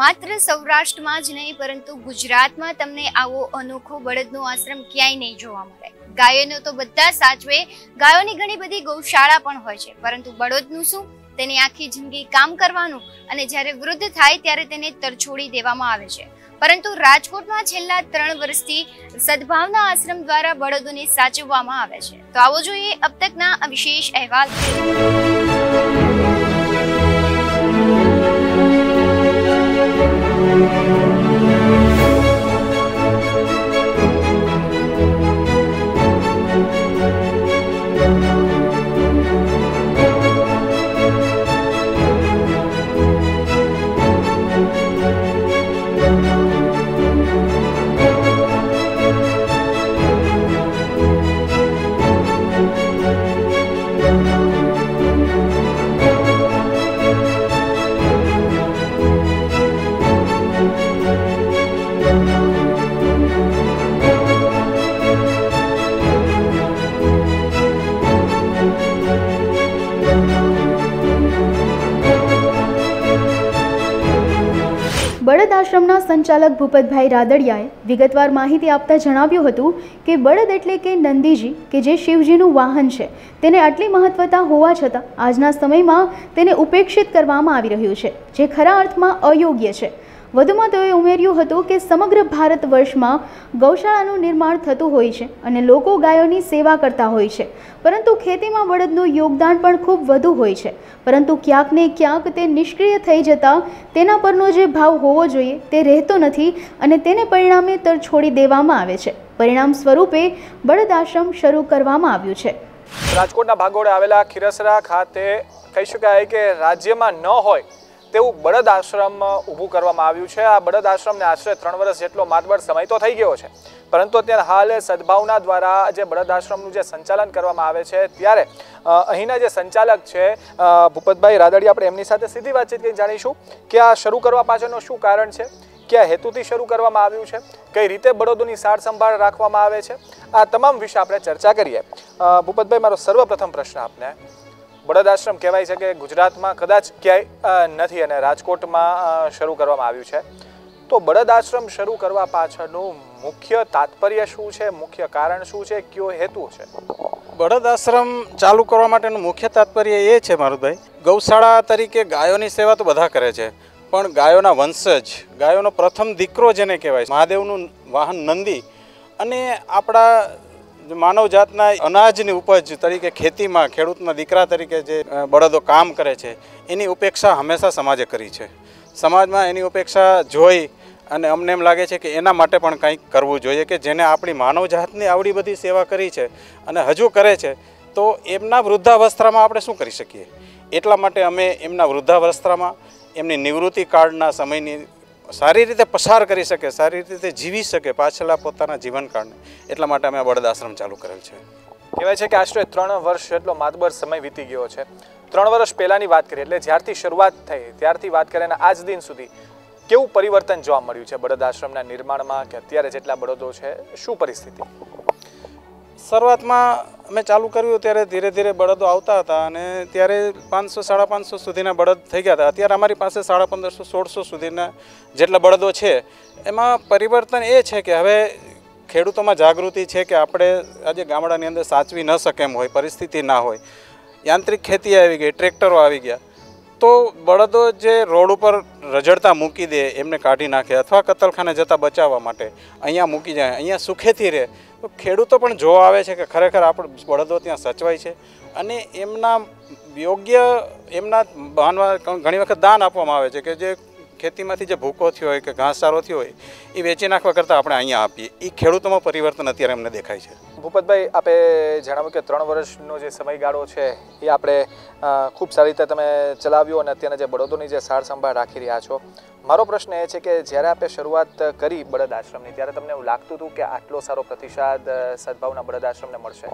માત્ર સૌરાષ્ટ્રમાં જ નહીં, પરંતુ ગુજરાતમાં તમને આવો અનોખો બળદનો આશ્રમ ક્યાંય નહીં જોવા મળે. ગાયોનો તો બધા સાચવે, ગાયોની ઘણી બધી ગૌશાળા પણ હોય છે. પરંતુ બળદનું શું? તેની આખી જિંદગી કામ કરવાનું અને જ્યારે વૃદ્ધ થાય ત્યારે તેને તરછોડી દેવામાં આવે છે. પરંતુ રાજકોટમાં છેલ્લા ત્રણ વર્ષથી સદભાવના આશ્રમ દ્વારા બળદોને સાચવવામાં આવે છે. તો આવો જોઈએ અબ તકના વિશેષ અહેવાલ. આશ્રમના સંચાલક ભૂપતભાઈ રાદડિયાએ વિગતવાર માહિતી આપતા જણાવ્યું હતું કે બળદ એટલે કે નંદીજી, કે જે શિવજીનું વાહન છે, તેને આટલી મહત્વતા હોવા છતાં આજના સમયમાં તેને ઉપેક્ષિત કરવામાં આવી રહ્યું છે, જે ખરા અર્થમાં અયોગ્ય છે. વધુમાં તેઓએ ઉમેર્યું હતું કે સમગ્ર ભારત વર્ષમાં ગૌશાળાનું નિર્માણ થતું હોય છે અને લોકો ગાયોની સેવા કરતા હોય છે. પરંતુ ખેતીમાં બળદનું યોગદાન પણ ખૂબ વધુ હોય છે. પરંતુ ક્યાંક ને ક્યાંક તે નિષ્ક્રિય થઈ જતા તેના પરનો જે ભાવ હોવો જોઈએ તે રહેતો નથી અને તેને પરિણામે તર છોડી દેવામાં આવે છે. પરિણામ સ્વરૂપે બળદ આશ્રમ શરૂ કરવામાં આવ્યું છે. રાજકોટના ભાગોળે આવેલા ખીરસરા ખાતે કહી શકાય કે રાજ્યમાં ન હોય તેવું બળદ આશ્રમ ઊભું કરવામાં આવ્યું છે. આ બળદ આશ્રમને આશરે ત્રણ વર્ષ જેટલો માતબર સમય તો થઈ ગયો છે. પરંતુ અત્યારે હાલ સદભાવના દ્વારા જે બળદ આશ્રમનું જે સંચાલન કરવામાં આવે છે, ત્યારે અહીંના જે સંચાલક છે ભૂપતભાઈ રાદડી આપણે એમની સાથે સીધી વાતચીત કરી જાણીશું કે આ શરૂ કરવા પાછળનું શું કારણ છે કયા હેતુથી શરૂ કરવામાં આવ્યું છે, કઈ રીતે બળદોની સાર સંભાળ રાખવામાં આવે છે, આ તમામ વિશે આપણે ચર્ચા કરીએ. ભૂપતભાઈ, મારો સર્વપ્રથમ પ્રશ્ન આપને. બળદ આશ્રમ કહેવાય છે કે ગુજરાતમાં કદાચ ક્યાંય નથી અને રાજકોટમાં શરૂ કરવામાં આવ્યું છે. તો બળદ આશ્રમ શરૂ કરવા પાછળનું મુખ્ય તાત્પર્ય શું છે? મુખ્ય કારણ શું છે? કયો હેતુ છે? બળદ આશ્રમ ચાલુ કરવા માટેનું મુખ્ય તાત્પર્ય એ છે મારુભાઈ ગૌશાળા તરીકે ગાયોની સેવા તો બધા કરે છે, પણ ગાયોના વંશજ, ગાયોનો પ્રથમ દીકરો જેને કહેવાય, મહાદેવનું વાહન નંદી અને આપણા માનવ જાતના અનાજની ઉપજ તરીકે ખેતીમાં ખેડૂતના દીકરા તરીકે જે બળદો કામ કરે છે, એની ઉપેક્ષા હંમેશા સમાજે કરી છે. સમાજમાં એની ઉપેક્ષા જોઈ અને અમને એમ લાગે છે કે એના માટે પણ કંઈક કરવું જોઈએ કે જેને આપણી માનવજાતની આવડી બધી સેવા કરી છે અને હજુ કરે છે, તો એમના વૃદ્ધાવસ્થામાં આપણે શું કરી શકીએ? એટલા માટે અમે એમના વૃદ્ધાવસ્થામાં એમની નિવૃત્તિ કાળના સમયની સારી રીતે પસાર કરી શકે, સારી રીતે જીવી શકે પાછલા પોતાના જીવનકાળને. એટલા માટે અમે આ બળદ આશ્રમ ચાલુ કરેલ છે. કહેવાય છે કે આશરે ત્રણ વર્ષ જેટલો માતબર સમય વીતી ગયો છે. ત્રણ વર્ષ પહેલાંની વાત કરીએ, એટલે જ્યારથી શરૂઆત થઈ, ત્યારથી વાત કરીને આજ દિન સુધી કેવું પરિવર્તન જોવા મળ્યું છે બળદ આશ્રમના નિર્માણમાં, કે અત્યારે જેટલા બળદો છે, શું પરિસ્થિતિ? શરૂઆતમાં અમે ચાલુ કર્યું ત્યારે ધીરે ધીરે બળદો આવતા હતા અને ત્યારે પાંચસો, સાડા પાંચસો સુધીના બળદ થઈ ગયા હતા. અત્યારે અમારી પાસે સાડા પંદરસો, સોળસો સુધીના જેટલા બળદો છે. એમાં પરિવર્તન એ છે કે હવે ખેડૂતોમાં જાગૃતિ છે કે આપણે આજે ગામડાની અંદર સાચવી ન શકે એમ હોય, પરિસ્થિતિ ના હોય. યાંત્રિક ખેતી આવી ગઈ, ટ્રેક્ટરો આવી ગયા. તો બળદો જે રોડ ઉપર રજડતા મૂકી દે, એમને કાઢી નાખે અથવા કતલખાને જતાં બચાવવા માટે, અહીંયા મૂકી જાય, અહીંયા સુખેથી રહે. તો ખેડૂતો પણ જોવા આવે છે કે ખરેખર આપણે બળદો ત્યાં સચવાય છે અને એમના યોગ્ય એમના માનવા ઘણી વખત દાન આપવામાં આવે છે કે જે ખેતીમાંથી જે ભૂકો થયો હોય કે ઘાસચારો થયો હોય એ વેચી નાખવા કરતાં આપણે અહીંયા આપીએ. એ ખેડૂતોમાં પરિવર્તન અત્યારે અમને દેખાય છે. ભૂપતભાઈ આપે જણાવ્યું કે ત્રણ વર્ષનો જે સમયગાળો છે એ આપણે ખૂબ સારી રીતે તમે ચલાવ્યો અને અત્યારના જે બળદોની જે સાર સંભાળ રાખી રહ્યા છો. મારો પ્રશ્ન એ છે કે જ્યારે આપણે શરૂઆત કરી બળદ આશ્રમની ત્યારે તમને એવું લાગતું હતું કે આટલો સારો પ્રતિસાદ સદભાવના બળદ આશ્રમને મળશે?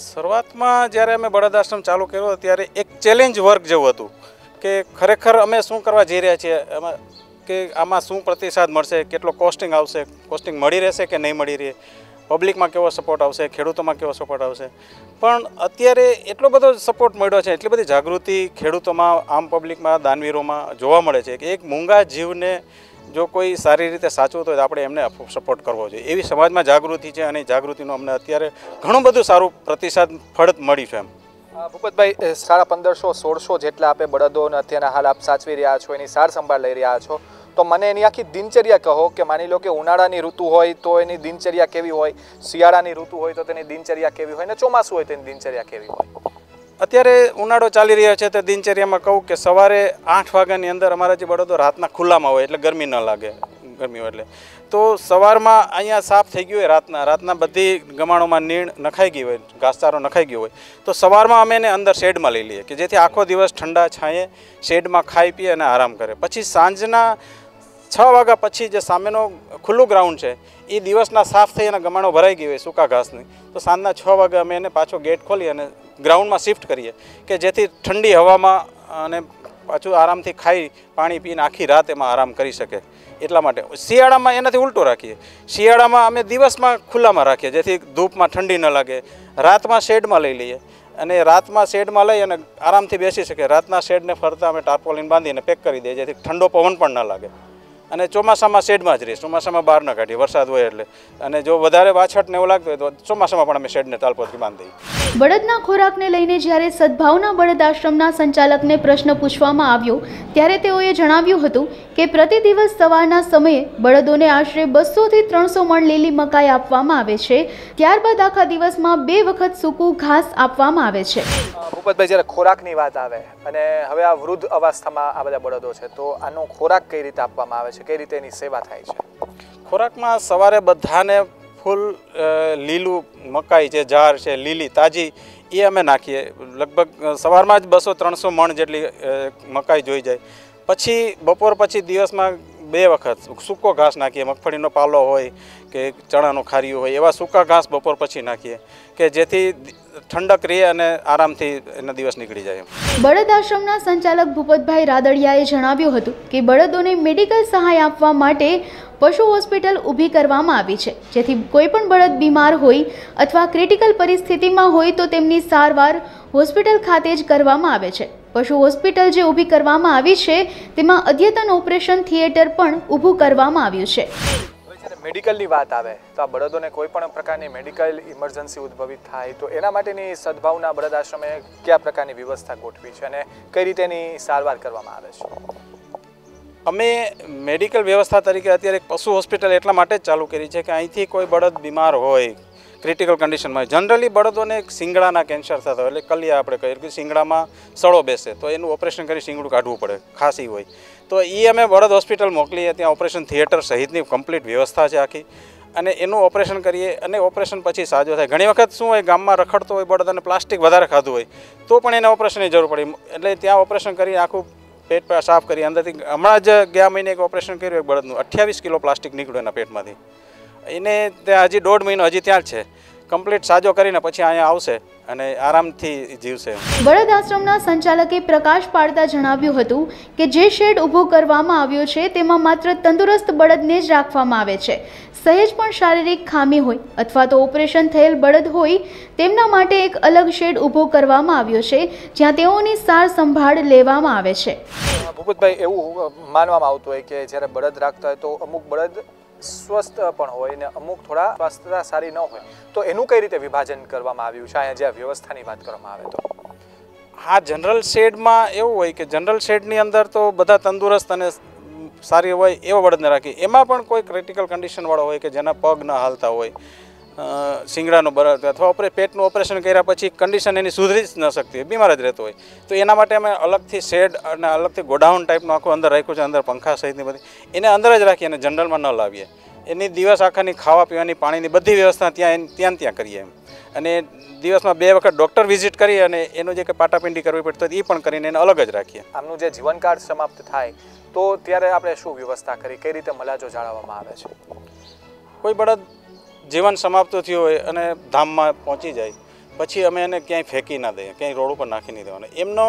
શરૂઆતમાં જ્યારે અમે બળદ આશ્રમ ચાલુ કર્યો ત્યારે એક ચેલેન્જ વર્ક જેવું હતું. કે ખરેખર અમે શું કરવા જઈ રહ્યા છીએ? એમાં કે આમાં શું પ્રતિસાદ મળશે? કેટલો કોસ્ટિંગ આવશે? કોસ્ટિંગ મળી રહેશે કે નહીં મળી રહે? પબ્લિકમાં કેવો સપોર્ટ આવશે? ખેડૂતોમાં કેવો સપોર્ટ આવશે? પણ અત્યારે એટલો બધો સપોર્ટ મળ્યો છે, એટલી બધી જાગૃતિ ખેડૂતોમાં, આમ પબ્લિકમાં દાનવીરોમાં જોવા મળે છે કે એક મૂંગા જીવને જો કોઈ સારી રીતે સાચવતો હોય તો આપણે એમને સપોર્ટ કરવો જોઈએ. એવી સમાજમાં જાગૃતિ છે અને જાગૃતિનો અમને અત્યારે ઘણું બધું સારું પ્રતિસાદ, ફળ મળ્યું છે એમ. ભૂપતભાઈ સાડા પંદરસો, સોળસો જેટલા આપે બળદોને અત્યારના હાલ આપ સાચવી રહ્યા છો, એની સાર સંભાળ લઈ રહ્યા છો. તો મને એની આખી દિનચર્યા કહો કે માની લો કે ઉનાળાની ઋતુ હોય તો એની દિનચર્યા કેવી હોય, શિયાળાની ઋતુ હોય તો તેની દિનચર્યા કેવી હોય ને ચોમાસું હોય તેની દિનચર્યા કેવી હોય? અત્યારે ઉનાળો ચાલી રહ્યો છે તો દિનચર્યામાં કહું કે સવારે આઠ વાગ્યાની અંદર અમારા જે બળદો રાતના ખુલ્લામાં હોય, એટલે ગરમી ન લાગે, ગરમી હોય એટલે. તો સવારમાં અહીંયા સાફ થઈ ગયું હોય રાતના. રાતના બધી ગમાણોમાં નીણ નખાઈ ગઈ હોય, ઘાસચારો નખાઈ ગયો હોય. તો સવારમાં અમે એને અંદર શેડમાં લઈ લઈએ કે જેથી આખો દિવસ ઠંડા છાંયે શેડમાં ખાઈ પીએ અને આરામ કરે. પછી સાંજના છ વાગ્યા પછી જે સામેનો ખુલ્લું ગ્રાઉન્ડ છે એ દિવસના સાફ થઈ અને ગમાણો ભરાઈ ગઈ હોય સૂકા ઘાસની. તો સાંજના છ વાગે અમે એને પાછો ગેટ ખોલી અને ગ્રાઉન્ડમાં શિફ્ટ કરીએ કે જેથી ઠંડી હવામાં અને પાછું આરામથી ખાઈ, પાણી પીને આખી રાત એમાં આરામ કરી શકે. એટલા માટે. શિયાળામાં એનાથી ઉલટું રાખીએ. શિયાળામાં અમે દિવસમાં ખુલ્લામાં રાખીએ, જેથી ધૂપમાં ઠંડી ન લાગે. રાતમાં શેડમાં લઈ લઈએ. અને રાતમાં શેડમાં લઈ અને આરામથી બેસી શકે રાતના શેડને ફરતા અમે ટાર્પોલિન બાંધીને પેક કરી દઈએ, જેથી ઠંડો પવન પણ ન લાગે. અને ચોમાસામાં શેડમાં જ રહીએ ચોમાસામાં બહાર ન કાઢીએ વરસાદ હોય એટલે. અને જો વધારે વાછટ ને એવું લાગતું હોય તો ચોમાસામાં પણ અમે શેડને તાલપોથી બાંધી દઈએ બળદના ખોરાકને લઈને જ્યારે સદભાવના બળદ આશ્રમના સંચાલકને પ્રશ્ન પૂછવામાં આવ્યો ત્યારે તેઓએ જણાવ્યું હતું કે પ્રતિ દિવસ સવારના સમયે બળદોને આશરે બસોથી ત્રણસો મણ લીલી મકાઈ આપવામાં આવે છે. ત્યારબાદ આખા દિવસમાં બે વખત સૂકું ઘાસ આપવામાં આવે છે. ભૂપતભાઈ જ્યારે ખોરાકની વાત આવે અને હવે આ વૃદ્ધ અવસ્થામાં આ બધા બળદો છે તો આનો ખોરાક કઈ રીતે આપવામાં આવે છે? કઈ રીતે એની સેવા થાય છે? ખોરાકમાં સવારે બધાને ફૂલ લીલું મકાઈ છે ઝાડ છે, લીલી, તાજી, એ અમે નાખીએ. લગભગ સવારમાં જ બસો ત્રણસો મણ જેટલી મકાઈ જોઈ જાય. પછી, બપોર પછી દિવસમાં બે વખત સૂકો ઘાસ નાખીએ, મગફળીનો પાલો હોય કે ચણાનું ખારીયું હોય, એવા સૂકા ઘાસ બપોર પછી નાખીએ કે જેથી ઠંડક રહે અને આરામથી એના દિવસ નીકળી જાય બળદ આશ્રમના સંચાલક ભૂપતભાઈ રાદડિયાએ જણાવ્યું હતું કે બળદોને મેડિકલ સહાય આપવા માટે પશુ હોસ્પિટલ ઊભી કરવામાં આવી છે. જેથી કોઈપણ બળદ બીમાર હોય અથવા ક્રિટિકલ પરિસ્થિતિમાં હોય તો તેમની સારવાર હોસ્પિટલ ખાતે જ કરવામાં આવે છે. પશુ હોસ્પિટલ જે ઊભી કરવામાં આવી છે તેમાં અદ્યતન ઓપરેશન થિયેટર પણ ઊભું કરવામાં આવ્યું છે. મેડિકલની વાત આવે તો આ બળદોને કોઈ પણ પ્રકારની મેડિકલ ઇમરજન્સી ઉદ્ભવિત થાય તો એના માટેની સદભાવના બળદ આશ્રમે કયા પ્રકારની વ્યવસ્થા ગોઠવી છે અને કઈ રીતે એની સારવાર કરવામાં આવે છે? અમે મેડિકલ વ્યવસ્થા તરીકે અત્યારે એક પશુ હોસ્પિટલ એટલા માટે જ ચાલુ કરી છે કે અહીંથી કોઈ બળદ બીમાર હોય ક્રિટિકલ કન્ડિશનમાં જનરલી બળદોને શિંગડાના કેન્સર થતા હોય, એટલે કલિયા આપણે કહીએ કે શિંગડામાં સળો બેસે. તો એનું ઓપરેશન કરી શિંગડું કાઢવું પડે, ખાંસી હોય. તો એ અમે બળદ હોસ્પિટલ મોકલીએ, ત્યાં ઓપરેશન થિયેટર સહિતની કમ્પ્લીટ વ્યવસ્થા છે આખી. અને એનું ઓપરેશન કરીએ, અને ઓપરેશન પછી સાજો થાય. ઘણી વખત શું હોય, ગામમાં રખડતો હોય બળદ અને પ્લાસ્ટિક વધારે ખાધું હોય, તો પણ એને ઓપરેશનની જરૂર પડી. એટલે ત્યાં ઓપરેશન કરી આખું પેટ સાફ કરી. અંદરથી હમણાં જ ગયા મહિને એક ઓપરેશન કર્યું એક બળદનું. અઠ્યાવીસ કિલો પ્લાસ્ટિક નીકળ્યું એના પેટમાંથી. એને ત્યાં હજી દોઢ મહિનો હજી ત્યાં જ છે. કમ્પ્લીટ સાજો કરીને પછી અહીંયા આવશે અને આરામથી જીવશે. બળદ આશ્રમના સંચાલકે પ્રકાશ પાડતા જણાવ્યું હતું કે જે શેડ ઊભો કરવામાં આવ્યો છે તેમાં માત્ર તંદુરસ્ત બળદને જ રાખવામાં આવે છે. સહેજ પણ શારીરિક ખામી હોય અથવા તો ઓપરેશન થયેલ બળદ હોય તેમના માટે એક અલગ શેડ ઊભો કરવામાં આવ્યો છે જ્યાં તેઓની સાર સંભાળ લેવામાં આવે છે. ભૂપતભાઈ એવું માનવામાં આવતું હોય કે જ્યારે બળદ રાખતા હોય તો અમુક બળદ સ્વસ્થ પણ હોય ને અમુક થોડા સ્વસ્થતા સારી ન હોય, તો એનું કઈ રીતે વિભાજન કરવામાં આવ્યું છે? અહીંયા જ્યાં વ્યવસ્થાની વાત કરવામાં આવે તો. હા, જનરલ શેડમાં એવું હોય કે જનરલ શેડની અંદર તો બધા તંદુરસ્ત અને સારી હોય એવો બળદને રાખી. એમાં પણ કોઈ ક્રિટિકલ કન્ડિશનવાળો હોય કે જેના પગ ન હાલતા હોય શિંગડાનો બળદ અથવા ઓપરે પેટનું ઓપરેશન કર્યા પછી કન્ડિશન એની સુધરી જ ન શકતી હોય બીમાર જ રહેતો હોય. તો એના માટે અમે અલગથી શેડ અને અલગથી ગોડાઉન ટાઈપનું આખું અંદર રાખ્યું છે અંદર પંખા સહિતની બધી. એને અંદર જ રાખીએ અને જનરલમાં ન લાવીએ. એની દિવસ આખાની ખાવા પીવાની પાણીની બધી વ્યવસ્થા ત્યાં ત્યાં ત્યાં કરીએ એમ. અને દિવસમાં બે વખત ડૉક્ટર વિઝિટ કરી અને એનું જે કંઈ પાટાપિંડી કરવી પડતી હોય એ પણ કરીને એને અલગ જ રાખીએ. આમનું જે જીવનકાળ સમાપ્ત થાય તો ત્યારે આપણે શું વ્યવસ્થા કરી કઈ રીતે મલાજો જાળવવામાં આવે છે? કોઈ બળદ જીવન સમાપ્ત થયું હોય અને ધામમાં પહોંચી જાય, પછી અમે એને ક્યાંય ફેંકી ના દઈએ, ક્યાંય રોડ ઉપર નાખી નહીં દેવાનું. એમનો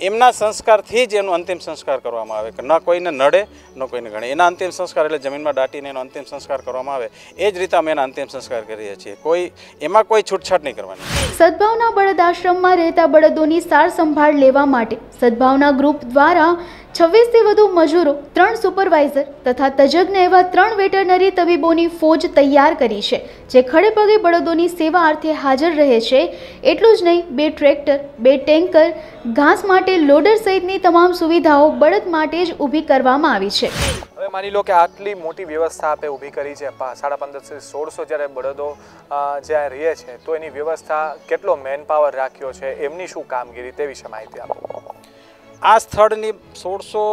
એમના સંસ્કારથી જ એનો અંતિમ સંસ્કાર કરવામાં આવે કે ન કોઈને નડે, ન કોઈને ગણે. એના અંતિમ સંસ્કાર એટલે જમીનમાં દાટીને એનો અંતિમ સંસ્કાર કરવામાં આવે. એ જ રીતે અમે એના અંતિમ સંસ્કાર કરીએ છીએ. કોઈ, એમાં કોઈ છૂટછાટ નહીં કરવાની. સદભાવના બળદ આશ્રમમાં રહેતા બળદોની સાર સંભાળ લેવા માટે સદભાવના ગ્રુપ દ્વારા છવ્વીસથી વધુ મજૂરો, ત્રણ સુપરવાઇઝર તથા તજજ્ઞ એવા ત્રણ વેટરનરી તબીબોની ફોજ તૈયાર કરી છે. જે ખડેપગે બળદોની સેવા અર્થે હાજર રહે છે. એટલું જ નહીં, બે ટ્રેક્ટર, બે ટેન્કર, ઘાસ માટે લોડર સહિતની તમામ સુવિધાઓ બળદ માટે જ ઊભી કરવામાં આવી છે. હવે માની લો કે આટલી મોટી વ્યવસ્થા આપે ઊભી કરી છે. સાડા પંદરસો સોળસો જ્યારે બળદો જ્યાં રહે છે તો એની વ્યવસ્થા કેટલો મેન પાવર રાખ્યો છે એમની શું કામગીરી તે વિશે માહિતી આપો. આ સ્થળની સોળસો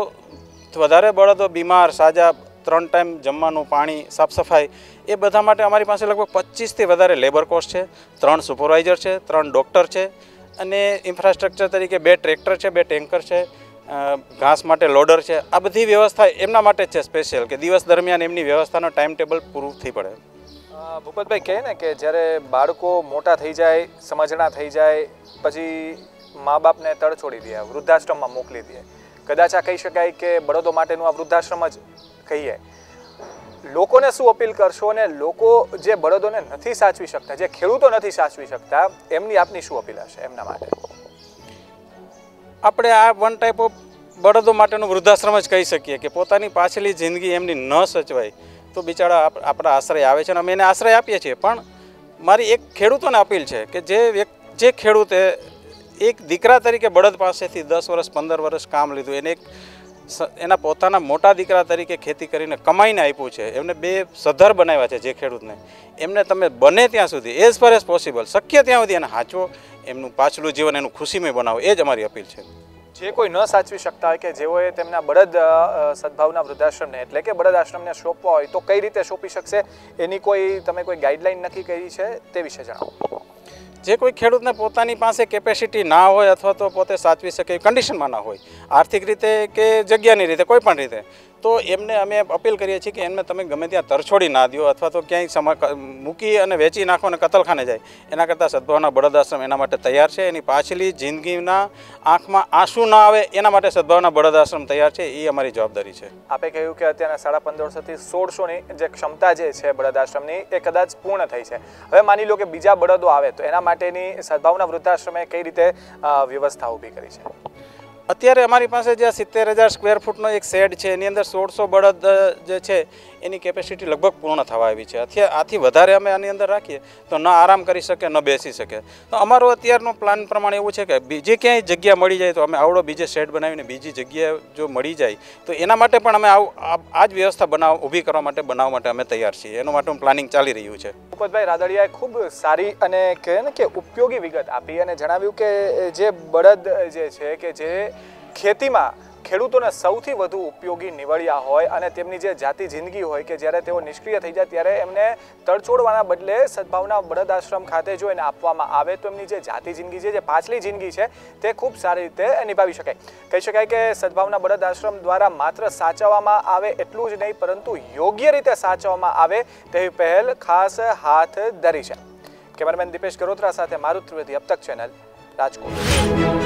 વધારે બળદો બીમાર સાજા ત્રણ ટાઈમ જમવાનું પાણી સાફ સફાઈ એ બધા માટે અમારી પાસે લગભગ પચીસથી વધારે લેબર કોસ્ટ છે. ત્રણ સુપરવાઇઝર છે ત્રણ ડૉક્ટર છે અને ઇન્ફ્રાસ્ટ્રક્ચર તરીકે બે ટ્રેક્ટર છે, બે ટેન્કર છે ઘાસ માટે લોડર છે, આ બધી વ્યવસ્થા એમના માટે છે સ્પેશિયલ કે દિવસ દરમિયાન એમની વ્યવસ્થાનો ટાઈમ ટેબલ પૂરું થઈ પડે. ભૂપતભાઈ કહે ને કે જ્યારે બાળકો મોટા થઈ જાય સમજણા થઈ જાય, પછી મા બાપને તડછોડી દે, વૃદ્ધાશ્રમમાં મોકલી દે. કદાચ આ કહી શકાય કે બળદો માટેનું આ વૃદ્ધાશ્રમ જ કહીએ. લોકોને શું અપીલ કરશો અને લોકો જે બળદોને નથી સાચવી શકતા, જે ખેડૂતો નથી સાચવી શકતા, એમની આપની શું અપીલ હશે એમના માટે? આપણે આ વન ટાઈપ ઓફ બળદો માટેનું વૃદ્ધાશ્રમ જ કહી શકીએ કે પોતાની પાછલી જિંદગી એમની ન સચવાય. તો બિચારા આપ- આપણા આશ્રય આવે છે અને અમે એને આશ્રય આપીએ છીએ. પણ મારી એક ખેડૂતોને અપીલ છે કે જે વ્યક્તિ જે ખેડૂતે એક દીકરા તરીકે બળદ પાસેથી દસ વર્ષ, પંદર વર્ષ કામ લીધું, એને એક એના પોતાના મોટા દીકરા તરીકે ખેતી કરીને કમાઈને આપ્યું છે. એમને બે સધર બનાવ્યા છે જે ખેડૂતને. એમને તમે બને ત્યાં સુધી એઝ ફાર એઝ પોસિબલ શક્ય ત્યાં સુધી એને સાચવો એમનું પાછલું જીવન, એનું ખુશીમય બનાવો, એ જ અમારી અપીલ છે. જે કોઈ ન સાચવી શકતા હોય કે જેઓએ તેમના બળદ સદભાવના વૃદ્ધાશ્રમને, એટલે કે બળદ આશ્રમને સોંપવા હોય તો કઈ રીતે સોંપી શકશે? એની કોઈ, તમે કોઈ ગાઈડલાઈન નક્કી કરી છે તે વિશે જણાવો. જે કોઈ ખેડૂતને પોતાની પાસે કેપેસિટી ના હોય અથવા તો પોતે સાચવી શકે કન્ડિશનમાં ના હોય, આર્થિક રીતે કે જગ્યાની રીતે, કોઈ પણ રીતે. તો એમને અમે અપીલ કરીએ છીએ કે એમને તમે ગમે ત્યાં તરછોડી ના દો અથવા તો ક્યાંય મૂકી અને વેચી નાખો અને કતલખાને જાય. એના કરતાં સદભાવના બળદ આશ્રમ એના માટે તૈયાર છે. એની પાછલી જિંદગીના આંખમાં આંસુ ના આવે એના માટે સદભાવના બળદ આશ્રમ તૈયાર છે. એ અમારી જવાબદારી છે. આપે કહ્યું કે અત્યારના સાડા પંદરસોથી સોળસોની જે ક્ષમતા જે છે બળદ આશ્રમની, એ કદાચ પૂર્ણ થઈ છે. હવે માની લો કે બીજા બળદો આવે તો એના માટેની સદભાવના વૃદ્ધાશ્રમે કઈ રીતે વ્યવસ્થા ઊભી કરી છે? અત્યારે અમારી પાસે જે સિત્તેર હજાર સ્ક્વેર ફૂટનો એક શેડ છે, એની અંદર સોળસો બળદ જે છે એની કેપેસિટી લગભગ પૂર્ણ થવા આવી છે. અત્યારે આથી વધારે અમે આની અંદર રાખીએ તો ન આરામ કરી શકે, ન બેસી શકે. તો અમારો અત્યારનો પ્લાન પ્રમાણે એવું છે કે બીજે ક્યાંય જગ્યા મળી જાય તો અમે આવડો બીજે શેડ બનાવીને બીજી જગ્યાએ જો મળી જાય તો એના માટે પણ અમે આવું આ જ વ્યવસ્થા બનાવ, ઊભી કરવા માટે બનાવવા માટે અમે તૈયાર છીએ. એનું માટેનું પ્લાનિંગ ચાલી રહ્યું છે. ઉપતભાઈ રાદડિયાએ ખૂબ સારી અને કહે ને કે ઉપયોગી વિગત આપી અને જણાવ્યું કે જે બળદ જે છે કે જે ખેતીમાં ખેડૂતોને સૌથી વધુ ઉપયોગી નીવડ્યા હોય અને તેમની જે જાતિ જિંદગી હોય કે જ્યારે તેઓ નિષ્ક્રિય થઈ જાય ત્યારે એમને તડછોડવાના બદલે સદભાવના બળદ આશ્રમ ખાતે જો એને આપવામાં આવે તો એમની જે જાતિ જિંદગી છે, જે પાછલી જિંદગી છે, તે ખૂબ સારી રીતે નિભાવી શકાય. કહી શકાય કે સદભાવના બળદ આશ્રમ દ્વારા માત્ર સાચવવામાં આવે એટલું જ નહીં, પરંતુ યોગ્ય રીતે સાચવવામાં આવે તેવી પહેલ ખાસ હાથ ધરી છે. કેમેરામેન દીપેશ ગરોત્રા સાથે મારું ત્રિવેદી અપતક ચેનલ રાજકોટ.